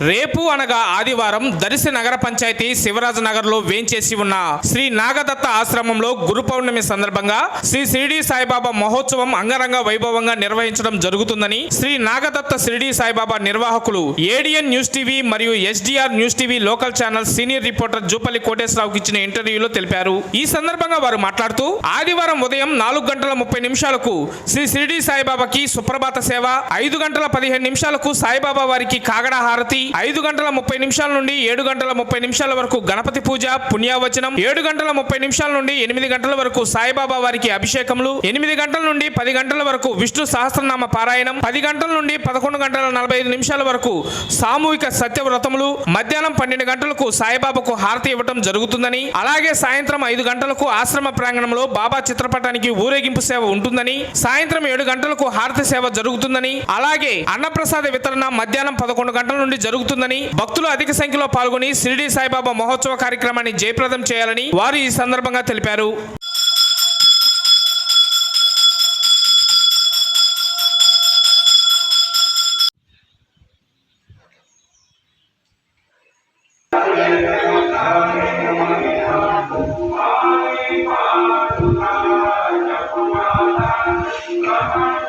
రేపు అనగా ఆదివారం దర్శి నగర పంచాయతీ శివరాజనగర్లో వేంచేసి ఉన్న శ్రీ నాగదత్త ఆశ్రమంలో గురు పౌర్ణమి సందర్భంగా శ్రీ షిరిడి సాయిబాబా మహోత్సవం అంగరంగ వైభవంగా నిర్వహించడం జరుగుతుందని శ్రీ నాగదత్త షిరిడి సాయిబాబా నిర్వాహకులు ఏడిఎన్ న్యూస్ టీవీ మరియు SDR news TV local channel senior reporter Jupalli కోటేశ్వరరావుకి ఇచ్చిన ఇంటర్వ్యూలో తెలిపారు. ఈ సందర్భంగా వారు మాట్లాడుతూ ఆదివారం ఉదయం నాలుగు గంటల ముప్పై నిమిషాలకు శ్రీ షిరిడి సాయిబాబాకి సుప్రభాత సేవ ఐదు గంటల పదిహేను నిమిషాలకు సాయిబాబా వారికి కాగడ హారతి ఐదు గంటల ముప్పై నిమిషాల నుండి ఏడు గంటల ముప్పై నిమిషాల వరకు గణపతి పూజ పుణ్యావచనం ఏడు గంటల ముప్పై నిమిషాల నుండి ఎనిమిది గంటల వరకు సాయిబాబా వారికి అభిషేకములు ఎనిమిది గంటల నుండి పది గంటల వరకు విష్ణు సహస్రనామ పారాయణం పది గంటల నుండి పదకొండు గంటల నలభై ఐదు నిమిషాల వరకు సామూహిక సత్యవ్రతములు మధ్యాహ్నం పన్నెండు గంటలకు సాయిబాబాకు హారతి ఇవ్వటం జరుగుతుందని అలాగే సాయంత్రం ఐదు గంటలకు ఆశ్రమ ప్రాంగణంలో బాబా చిత్రపటానికి ఊరేగింపు సేవ ఉంటుందని సాయంత్రం ఏడు గంటలకు హారతి సేవ జరుగుతుందని అలాగే అన్నప్రసాద వితరణ మధ్యాహ్నం పదకొండు గంటల నుండి జరుగుతుందని భక్తులు అధిక సంఖ్యలో పాల్గొని షిరిడి సాయిబాబా మహోత్సవ కార్యక్రమాన్ని జయప్రదం చేయాలని వారు ఈ సందర్భంగా తెలిపారు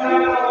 Thank you.